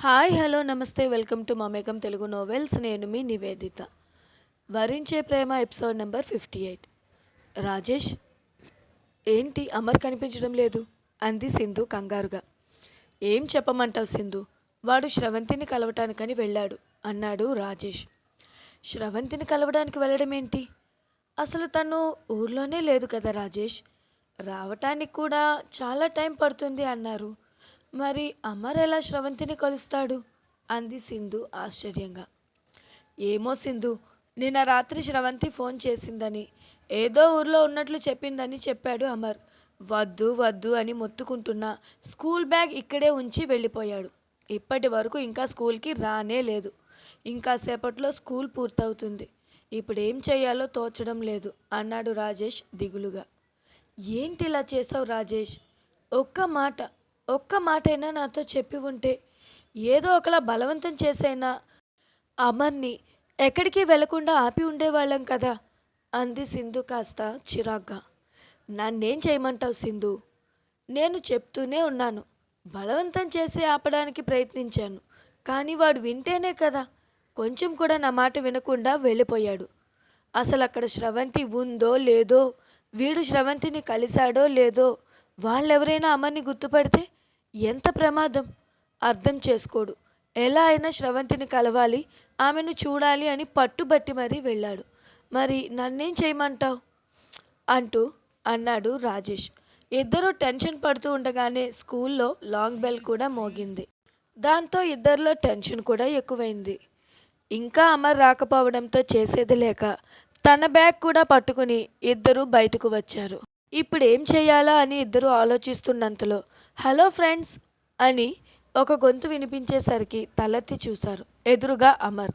Hi hello namaste welcome to Mamekam Telugu novels. నేను మీ Nivedita. Varinche Prema episode number fifty eight. Rajesh ఏంటి అమర్ కనిపించడం లేదు? అంది సింధు కంగారుగా. ఏం చెప్పమంటావు సింధు? వాడు శ్రవంతిని కలవటానికని వెళ్ళాడు అన్నాడు రాజేష్. శ్రవంతిని కలవడానికి వెళ్ళడం ఏంటి అసలు తను ఊర్లోనే లేదు కదా రాజేష్? రావటానికి కూడా చాలా టైం పడుతుంది అన్నారు. మరి అమర్ ఎలా శ్రవంతిని కలుస్తాడు? అంది సింధు ఆశ్చర్యంగా. ఏమో సింధు నిన్న రాత్రి శ్రవంతి ఫోన్ చేసిందని ఏదో ఊర్లో ఉన్నట్లు చెప్పిందని చెప్పాడు అమర్. వద్దు వద్దు అని మొత్తుకుంటున్నా స్కూల్ బ్యాగ్ ఇక్కడే ఉంచి వెళ్ళిపోయాడు. ఇప్పటి వరకు ఇంకా స్కూల్కి రానే లేదు. ఇంకా సేపట్లో స్కూల్ పూర్తవుతుంది. ఇప్పుడు ఏం చేయాలో తోచడం లేదు అన్నాడు రాజేష్ దిగులుగా. ఏంటి ఇలా చేసావు రాజేష్? ఒక్క మాట ఒక్క మాటైనా నాతో చెప్పి ఉంటే ఏదో ఒకలా బలవంతం చేసైనా అమర్ని ఎక్కడికి వెళ్ళకుండా ఆపి ఉండేవాళ్ళం కదా అంది సింధు కాస్త చిరాగ్గా. నన్నేం చేయమంటావు సింధు? నేను చెప్తూనే ఉన్నాను. బలవంతం చేసి ఆపడానికి ప్రయత్నించాను కానీ వాడు వింటేనే కదా కొంచెం కూడా నా మాట వినకుండా వెళ్ళిపోయాడు. అసలు అక్కడ శ్రవంతి ఉందో లేదో వీడు శ్రవంతిని కలిశాడో లేదో వాళ్ళెవరైనా అమర్ని గుర్తుపడితే ఎంత ప్రమాదం? అర్థం చేసుకోడు. ఎలా అయినా శ్రవంతిని కలవాలి ఆమెను చూడాలి అని పట్టుబట్టి మరీ వెళ్ళాడు. మరి నన్నేం చేయమంటావు? అంటూ అన్నాడు రాజేష్. ఇద్దరూ టెన్షన్ పడుతూ ఉండగానే స్కూల్లో లాంగ్ బెల్ కూడా మోగింది. దాంతో ఇద్దరిలో టెన్షన్ కూడా ఎక్కువైంది. ఇంకా అమర్ రాకపోవడంతో చేసేది లేక తన బ్యాగ్ కూడా పట్టుకుని ఇద్దరు బయటకు వచ్చారు. ఇప్పుడు ఏం చేయాలా అని ఇద్దరు ఆలోచిస్తున్నంతలో హలో ఫ్రెండ్స్ అని ఒక గొంతు వినిపించేసరికి తలెత్తి చూశారు ఎదురుగా అమర్.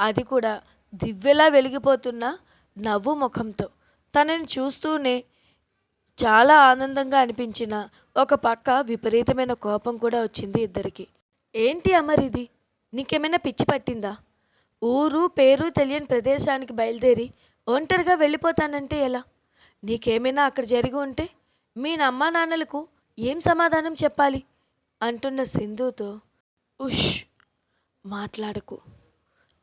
అది కూడా దివ్యలా వెలిగిపోతున్న నవ్వు ముఖంతో. తనని చూస్తూనే చాలా ఆనందంగా అనిపించిన ఒక పక్క విపరీతమైన కోపం కూడా వచ్చింది ఇద్దరికి. ఏంటి అమర్ ఇది? నీకేమైనా పిచ్చి పట్టిందా? ఊరు పేరు తెలియని ప్రదేశానికి బయలుదేరి ఒంటరిగా వెళ్ళిపోతానంటే ఎలా? నీకేమైనా అక్కడ జరిగి ఉంటే మీ అమ్మా నాన్నలకు ఏం సమాధానం చెప్పాలి? అంటున్న సింధుతో ఉష్ మాట్లాడకు.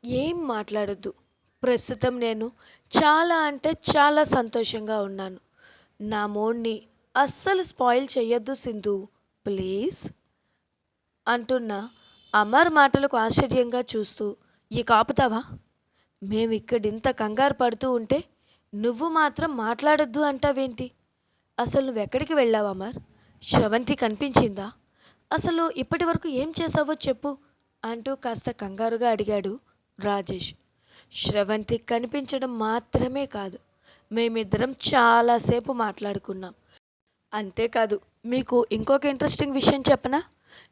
ఏం మాట్లాడొద్దు. ప్రస్తుతం నేను చాలా అంటే చాలా సంతోషంగా ఉన్నాను. నా మూడ్ని అస్సలు స్పాయిల్ చేయొద్దు సింధు. ప్లీజ్. అంటున్న అమర్ మాటలకు ఆశ్చర్యంగా చూస్తూ ఇక కాపుతావా మేము ఇక్కడింత కంగారు పడుతూ ఉంటే నువ్వు మాత్రం మాట్లాడొద్దు అంటావేంటి? అసలు నువ్వెక్కడికి వెళ్ళావు అమర్? శ్రవంతి కనిపించిందా? అసలు ఇప్పటి వరకు ఏం చేసావో చెప్పు అంటూ కాస్త కంగారుగా అడిగాడు రాజేష్. శ్రవంతి కనిపించడం మాత్రమే కాదు మేమిద్దరం చాలాసేపు మాట్లాడుకున్నాం. అంతేకాదు మీకు ఇంకొక ఇంట్రెస్టింగ్ విషయం చెప్పనా?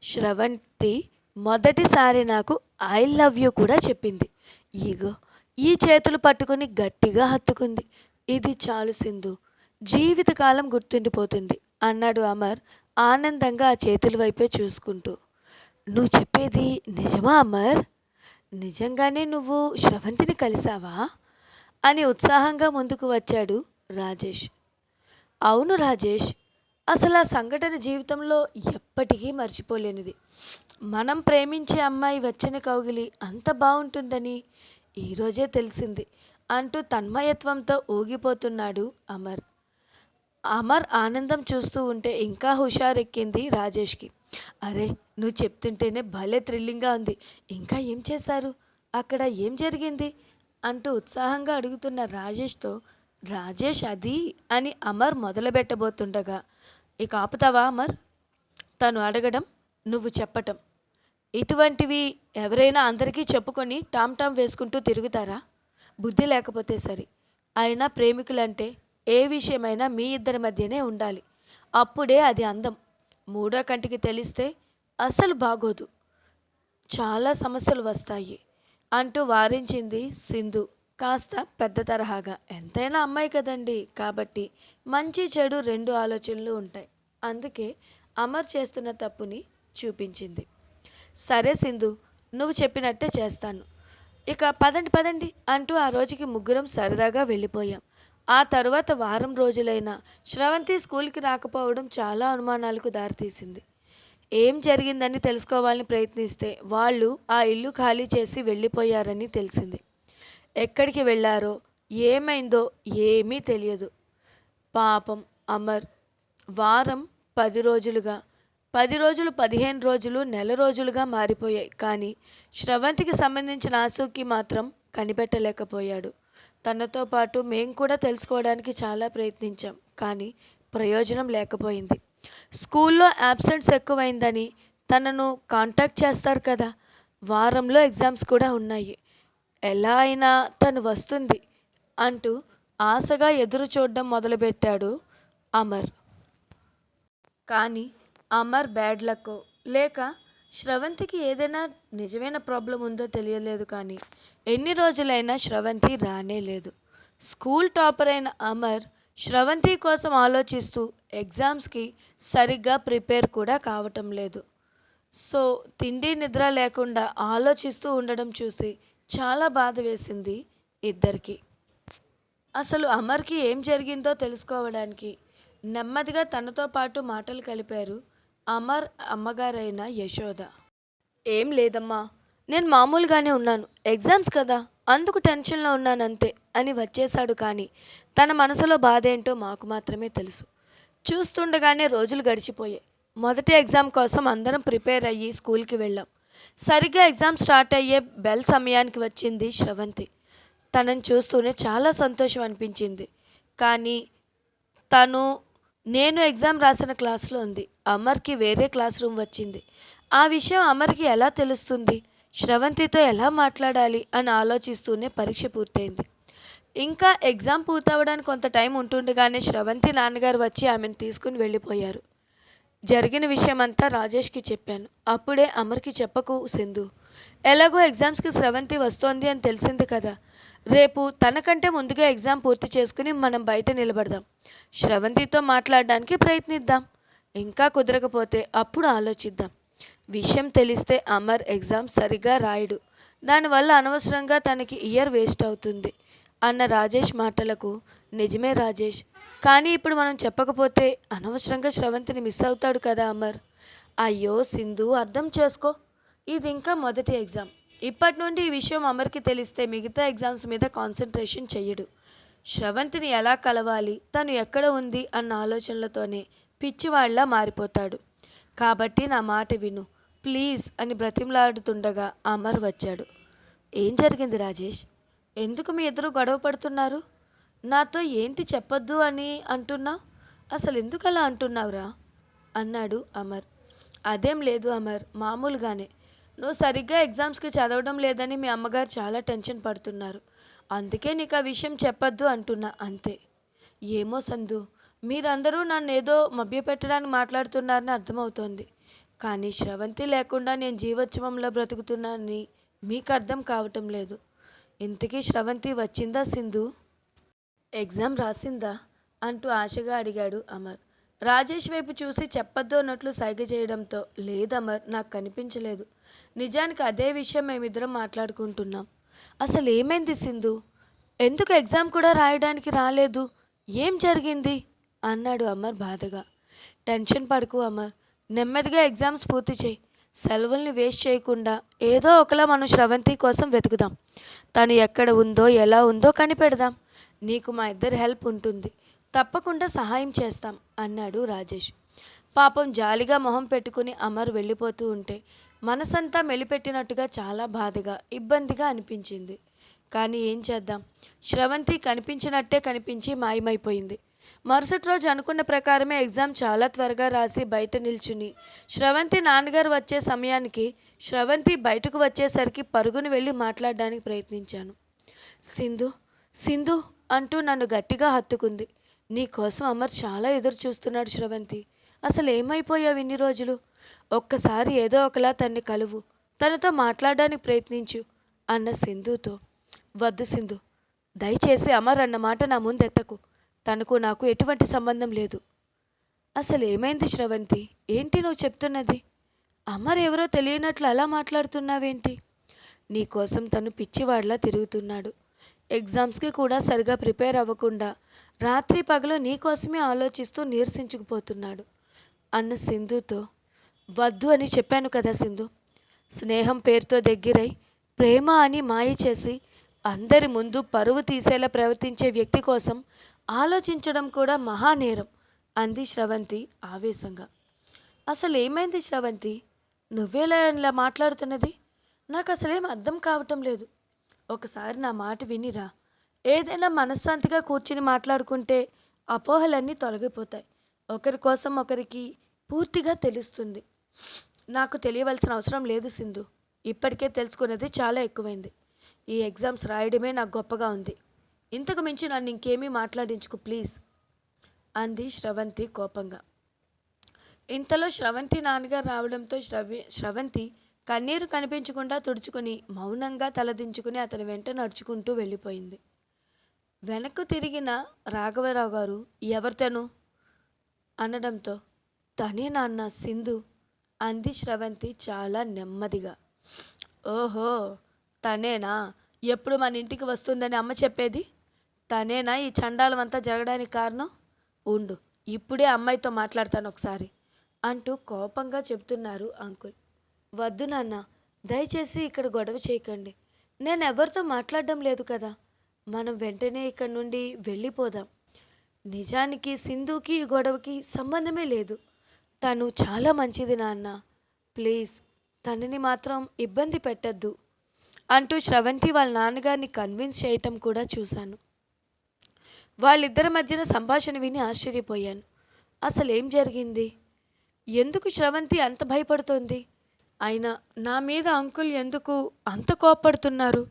శ్రవంతి మొదటిసారి నాకు ఐ లవ్ యూ కూడా చెప్పింది. ఇగో ఈ చేతులు పట్టుకుని గట్టిగా హత్తుకుంది. ఇది చాలు సింధు. జీవితకాలం గుర్తుండిపోతుంది అన్నాడు అమర్ ఆనందంగా ఆ చేతుల వైపే చూసుకుంటూ. నువ్వు చెప్పేది నిజమా అమర్? నిజంగానే నువ్వు శ్రవంతిని కలిసావా అని ఉత్సాహంగా ముందుకు వచ్చాడు రాజేష్. అవును రాజేష్ అసలు ఆ సంఘటన జీవితంలో ఎప్పటికీ మర్చిపోలేనిది. మనం ప్రేమించే అమ్మాయి వచ్చిన కౌగిలి అంత బాగుంటుందని ఈరోజే తెలిసింది అంటూ తన్మయత్వంతో ఊగిపోతున్నాడు అమర్. అమర్ ఆనందం చూస్తూ ఉంటే ఇంకా హుషారెక్కింది రాజేష్కి. అరే నువ్వు చెప్తుంటేనే భలే థ్రిల్లింగ్గా ఉంది. ఇంకా ఏం చేశారు? అక్కడ ఏం జరిగింది? అంటూ ఉత్సాహంగా అడుగుతున్న రాజేష్తో రాజేష్ అది అని అమర్ మొదలుపెట్టబోతుండగా ఇక ఆపుతావా అమర్? తను అడగడం నువ్వు చెప్పటం. ఇటువంటివి ఎవరైనా అందరికీ చెప్పుకొని టామ్ టామ్ వేసుకుంటూ తిరుగుతారా? బుద్ధి లేకపోతే సరి. అయినా ప్రేమికులంటే ఏ విషయమైనా మీ ఇద్దరి మధ్యనే ఉండాలి. అప్పుడే అది అందం. మూడో కంటికి తెలిస్తే అసలు బాగోదు. చాలా సమస్యలు వస్తాయి అంటూ వారించింది సింధు. కాస్త పెద్ద తరహాగా. ఎంతైనా అమ్మాయి కదండి. కాబట్టి మంచి చెడు రెండు ఆలోచనలు ఉంటాయి. అందుకే అమర్ చేస్తున్న తప్పుని చూపించింది. సరే సింధు నువ్వు చెప్పినట్టే చేస్తాను. ఇక పదండి పదండి అంటూ ఆ రోజుకి ముగ్గురం సరదాగా వెళ్ళిపోయాం. ఆ తరువాత వారం రోజులైనా శ్రవంతి స్కూల్కి రాకపోవడం చాలా అనుమానాలకు దారితీసింది. ఏం జరిగిందని తెలుసుకోవాలని ప్రయత్నిస్తే వాళ్ళు ఆ ఇల్లు ఖాళీ చేసి వెళ్ళిపోయారని తెలిసింది. ఎక్కడికి వెళ్ళారో ఏమైందో ఏమీ తెలియదు. పాపం అమర్ వారం పది రోజులుగా పది రోజులు పదిహేను రోజులు నెల రోజులుగా మారిపోయాయి. కానీ శ్రవంతికి సంబంధించిన ఆసూకి మాత్రం కనిపెట్టలేకపోయాడు. తనతో పాటు మేము కూడా తెలుసుకోవడానికి చాలా ప్రయత్నించాం. కానీ ప్రయోజనం లేకపోయింది. స్కూల్లో యాబ్సెంట్స్ ఎక్కువైందని తనను కాంటాక్ట్ చేస్తారు కదా! వారంలో ఎగ్జామ్స్ కూడా ఉన్నాయి. ఎలా అయినా తను వస్తుంది అంటూ ఆశగా ఎదురు చూడడం మొదలుపెట్టాడు అమర్. కానీ అమర్ బ్యాడ్ లక్. లేక శ్రవంతికి ఏదైనా నిజమైన ప్రాబ్లం ఉందో తెలియలేదు కానీ ఎన్ని రోజులైనా శ్రవంతి రానే లేదు. స్కూల్ టాపర్ అయిన అమర్ శ్రవంతి కోసం ఆలోచిస్తూ ఎగ్జామ్స్కి సరిగ్గా ప్రిపేర్ కూడా కావటం లేదు. సో తిండి నిద్ర లేకుండా ఆలోచిస్తూ ఉండడం చూసి చాలా బాధ వేసింది ఇద్దరికి. అసలు అమర్కి ఏం జరిగిందో తెలుసుకోవడానికి నెమ్మదిగా తనతో పాటు మాటలు కలిపారు అమర్ అమ్మగారైన యశోద. ఏం లేదమ్మా నేను మామూలుగానే ఉన్నాను. ఎగ్జామ్స్ కదా అందుకు టెన్షన్లో ఉన్నాను అంతే అని వచ్చేశాడు కానీ తన మనసులో బాధ ఏంటో మాకు మాత్రమే తెలుసు. చూస్తుండగానే రోజులు గడిచిపోయాయి. మొదటి ఎగ్జామ్ కోసం అందరం ప్రిపేర్ అయ్యి స్కూల్కి వెళ్ళాం. సరిగ్గా ఎగ్జామ్ స్టార్ట్ అయ్యే బెల్ సమయానికి వచ్చింది శ్రవంతి. తనని చూస్తూనే చాలా సంతోషం అనిపించింది. కానీ తను నేను ఎగ్జామ్ రాసిన క్లాస్లో ఉంది. అమర్కి వేరే క్లాస్ రూమ్ వచ్చింది. ఆ విషయం అమర్కి ఎలా తెలుస్తుంది? శ్రవంతితో ఎలా మాట్లాడాలి? అని ఆలోచిస్తూనే పరీక్ష పూర్తయింది. ఇంకా ఎగ్జామ్ పూర్తవడానికి కొంత టైం ఉంటుండగానే శ్రవంతి నాన్నగారు వచ్చి ఆమెను తీసుకుని వెళ్ళిపోయారు. జరిగిన విషయమంతా రాజేష్కి చెప్పాను. అప్పుడే అమర్కి చెప్పకు సింధు. ఎలాగో ఎగ్జామ్స్కి స్రవంతి వస్తోంది అని తెలిసింది కదా. రేపు తనకంటే ముందుగా ఎగ్జామ్ పూర్తి చేసుకుని మనం బయట నిలబడదాం. శ్రవంతితో మాట్లాడడానికి ప్రయత్నిద్దాం. ఇంకా కుదరకపోతే అప్పుడు ఆలోచిద్దాం. విషయం తెలిస్తే అమర్ ఎగ్జామ్ సరిగా రాయడు. దానివల్ల అనవసరంగా తనకి ఇయర్ వేస్ట్ అవుతుంది అన్న రాజేష్ మాటలకు నిజమే రాజేష్. కానీ ఇప్పుడు మనం చెప్పకపోతే అనవసరంగా శ్రవంతిని మిస్ అవుతాడు కదా అమర్. అయ్యో సింధు అర్థం చేసుకో. ఇది ఇంకా మొదటి ఎగ్జామ్. ఇప్పటి నుండి ఈ విషయం అమర్కి తెలిస్తే మిగతా ఎగ్జామ్స్ మీద కాన్సన్ట్రేషన్ చెయ్యడు. శ్రవంతిని ఎలా కలవాలి? తను ఎక్కడ ఉంది? అన్న ఆలోచనలతోనే పిచ్చివాళ్ళా మారిపోతాడు. కాబట్టి నా మాట విను. ప్లీజ్ అని బ్రతిమలాడుతుండగా అమర్ వచ్చాడు. ఏం జరిగింది రాజేష్? ఎందుకు మీ ఇద్దరు గొడవ పడుతున్నారు? నాతో ఏంటి చెప్పొద్దు అని అంటున్నావు అసలు ఎందుకు అలా అంటున్నావురా? అన్నాడు అమర్. అదేం లేదు అమర్. మామూలుగానే. నువ్వు సరిగ్గా ఎగ్జామ్స్కి చదవడం లేదని మీ అమ్మగారు చాలా టెన్షన్ పడుతున్నారు. అందుకే నీకు ఆ విషయం చెప్పొద్దు అంటున్నా అంతే. ఏమో సంధు మీరందరూ నన్ను ఏదో మభ్యపెట్టడానికి మాట్లాడుతున్నారని అర్థమవుతోంది. కానీ శ్రవంతి లేకుండా నేను జీవోత్సవంలో బ్రతుకుతున్నానని మీకు అర్థం కావటం లేదు. ఇంతకీ శ్రవంతి వచ్చిందా సింధు? ఎగ్జామ్ రాసిందా? అంటూ ఆశగా అడిగాడు అమర్. రాజేష్ వైపు చూసి చెప్పొద్దు అన్నట్లు సైగ చేయడంతో లేదమర్ నాకు కనిపించలేదు. నిజానికి అదే విషయం మేమిద్దరం మాట్లాడుకుంటున్నాం. అసలు ఏమైంది సింధు? ఎందుకు ఎగ్జామ్ కూడా రాయడానికి రాలేదు? ఏం జరిగింది? అన్నాడు అమర్ బాధగా. టెన్షన్ పడుకు అమర్. నెమ్మదిగా ఎగ్జామ్స్ పూర్తి చేయి. సెలవుల్ని వేస్ట్ చేయకుండా ఏదో ఒకలా మనం శ్రవంతి కోసం వెతుకుదాం. తను ఎక్కడ ఉందో ఎలా ఉందో కనిపెడదాం. నీకు మా ఇద్దరి హెల్ప్ ఉంటుంది. తప్పకుండా సహాయం చేస్తాం అన్నాడు రాజేష్. పాపం జాలిగా మొహం పెట్టుకుని అమర్ వెళ్ళిపోతూ ఉంటే మనసంతా మెలిపెట్టినట్టుగా చాలా బాధగా ఇబ్బందిగా అనిపించింది. కానీ ఏం చేద్దాం? శ్రవంతి కనిపించినట్టే కనిపించి మాయమైపోయింది. మరుసటి రోజు అనుకున్న ప్రకారమే ఎగ్జామ్ చాలా త్వరగా రాసి బయట నిల్చుని శ్రవంతి నాన్నగారు వచ్చే సమయానికి శ్రవంతి బయటకు వచ్చేసరికి పరుగుని వెళ్ళి మాట్లాడడానికి ప్రయత్నించాను. సింధు సింధు అంటూ నన్ను గట్టిగా హత్తుకుంది. నీకోసం అమర్ చాలా ఎదురు చూస్తున్నాడు శ్రవంతి. అసలు ఏమైపోయావు ఇన్ని రోజులు? ఒక్కసారి ఏదో ఒకలా తన్ని కలువు. తనతో మాట్లాడడానికి ప్రయత్నించు అన్న సింధుతో. వద్దు సింధు దయచేసి అమర్ అన్న మాట నా ముందెత్తకు. తనకు నాకు ఎటువంటి సంబంధం లేదు. అసలు ఏమైంది శ్రవంతి? ఏంటి నువ్వు చెప్తున్నది? అమర్ ఎవరో తెలియనట్లు అలా మాట్లాడుతున్నావేంటి? నీకోసం తను పిచ్చివాడిలా తిరుగుతున్నాడు. ఎగ్జామ్స్కి కూడా సరిగా ప్రిపేర్ అవ్వకుండా రాత్రి పగలు నీకోసమే ఆలోచిస్తూ నీరసించుకుపోతున్నాడు. అన్న సింధుతో వద్దు అని చెప్పాను కదా సింధు. స్నేహం పేరుతో దగ్గరై ప్రేమ అని మాయ చేసి అందరి ముందు పరువు తీసేలా ప్రవర్తించే వ్యక్తి కోసం ఆలోచించడం కూడా మహానేరం అంది శ్రవంతి ఆవేశంగా. అసలు ఏమైంది శ్రవంతి? నువ్వేలా ఇలా మాట్లాడుతున్నది? నాకు అసలేం అర్థం కావటం లేదు. ఒకసారి నా మాట వినిరా. ఏదైనా మనశ్శాంతిగా కూర్చుని మాట్లాడుకుంటే అపోహలన్నీ తొలగిపోతాయి. ఒకరి కోసం ఒకరికి పూర్తిగా తెలుస్తుంది. నాకు తెలియవలసిన అవసరం లేదు సింధు. ఇప్పటికే తెలుసుకున్నది చాలా ఎక్కువైంది. ఈ ఎగ్జామ్స్ రాయడమే నాకు గొప్పగా ఉంది. ఇంతకు మించి నన్ను ఇంకేమీ మాట్లాడించుకు ప్లీజ్ అంది శ్రవంతి కోపంగా. ఇంతలో శ్రవంతి నాన్నగారు రావడంతో శ్రవి శ్రవంతి కన్నీరు కనిపించకుండా తుడుచుకుని మౌనంగా తలదించుకుని అతని వెంట నడుచుకుంటూ వెళ్ళిపోయింది. వెనక్కు తిరిగిన రాఘవరావు గారు ఎవరితను? అనడంతో తనే నాన్న సింధు అంది శ్రవంతి చాలా నెమ్మదిగా. ఓహో తనేనా? ఎప్పుడు మన ఇంటికి వస్తుందని అమ్మ చెప్పేది? తనేనా ఈ చండాలం అంతా జరగడానికి కారణం? ఉండు ఇప్పుడే అమ్మాయితో మాట్లాడతాను ఒకసారి అంటూ కోపంగా చెప్తున్నారు అంకుల్. వద్దు నాన్న దయచేసి ఇక్కడ గొడవ చేయకండి. నేను ఎవరితో మాట్లాడడం లేదు కదా. మనం వెంటనే ఇక్కడ నుండి వెళ్ళిపోదాం. నిజానికి సింధుకి ఈ గొడవకి సంబంధమే లేదు. తను చాలా మంచిది నాన్న. ప్లీజ్ తనని మాత్రం ఇబ్బంది పెట్టద్దు అంటూ శ్రవంతి వాళ్ళ నాన్నగారిని కన్విన్స్ చేయటం కూడా చూశాను. వాళ్ళిద్దరి మధ్యన సంభాషణ విని ఆశ్చర్యపోయాను. అసలు ఏం జరిగింది? ఎందుకు శ్రవంతి అంత భయపడుతోంది? అయినా నా మీద అంకుల్ ఎందుకు అంత కోప్పడుతున్నారు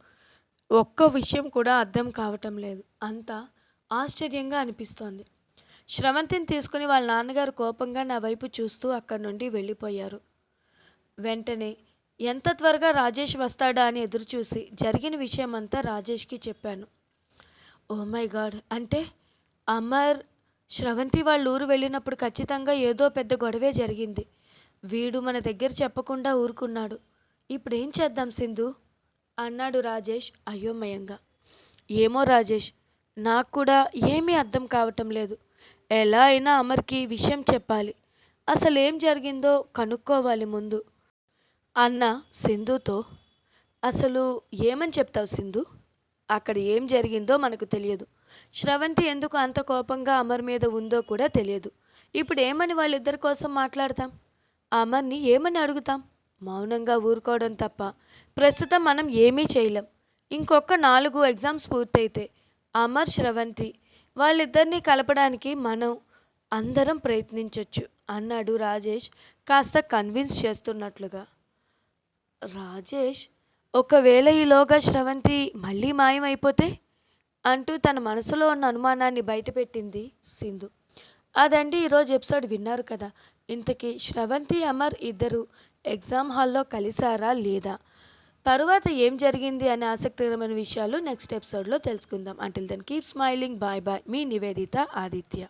ఒక్క విషయం కూడా అర్థం కావటం లేదు. అంతా ఆశ్చర్యంగా అనిపిస్తోంది. శ్రవంతిని తీసుకుని వాళ్ళ నాన్నగారు కోపంగా నా వైపు చూస్తూ అక్కడి నుండి వెళ్ళిపోయారు. వెంటనే ఎంత త్వరగా రాజేష్ వస్తాడా? అని ఎదురుచూసి జరిగిన విషయం అంతా రాజేష్కి చెప్పాను. Oh my god! అంటే అమర్ శ్రవంతి వాళ్ళ ఊరు వెళ్ళినప్పుడు ఖచ్చితంగా ఏదో పెద్ద గొడవే జరిగింది. వీడు మన దగ్గర చెప్పకుండా ఊరుకున్నాడు. ఇప్పుడు ఏం చేద్దాం సింధు? అన్నాడు రాజేష్ అయోమయంగా. ఏమో రాజేష్ నాకు కూడా ఏమీ అర్థం కావటం లేదు. ఎలా అయినా అమర్కి విషయం చెప్పాలి. అసలు ఏం జరిగిందో కనుక్కోవాలి ముందు. అన్న సింధుతో అసలు ఏమని చెప్తావు సింధు? అక్కడ ఏం జరిగిందో మనకు తెలియదు. శ్రవంతి ఎందుకు అంత కోపంగా అమర్ మీద ఉందో కూడా తెలియదు. ఇప్పుడు ఏమని వాళ్ళిద్దరి కోసం మాట్లాడతాం? అమర్ని ఏమని అడుగుతాం? మౌనంగా ఊరుకోవడం తప్ప. ప్రస్తుతం మనం ఏమీ చేయలేం. ఇంకొక నాలుగు ఎగ్జామ్స్ పూర్తయితే అమర్ శ్రవంతి వాళ్ళిద్దరినీ కలపడానికి మనం అందరం ప్రయత్నించవచ్చు అన్నాడు రాజేష్ కాస్త కన్విన్స్ చేస్తున్నట్లుగా. రాజేష్ ఒకవేళ ఈలోగా శ్రవంతి మళ్ళీ మాయమైపోతే? అంటూ తన మనసులో ఉన్న అనుమానాన్ని బయటపెట్టింది సింధు. అదండి ఈరోజు ఎపిసోడ్ విన్నారు కదా. ఇంతకీ శ్రవంతి అమర్ ఇద్దరు ఎగ్జామ్ హాల్లో కలిసారా లేదా? తరువాత ఏం జరిగింది అనే ఆసక్తికరమైన విషయాలు నెక్స్ట్ ఎపిసోడ్లో తెలుసుకుందాం. Until then keep smiling bye bye మీ నివేదిత ఆదిత్య.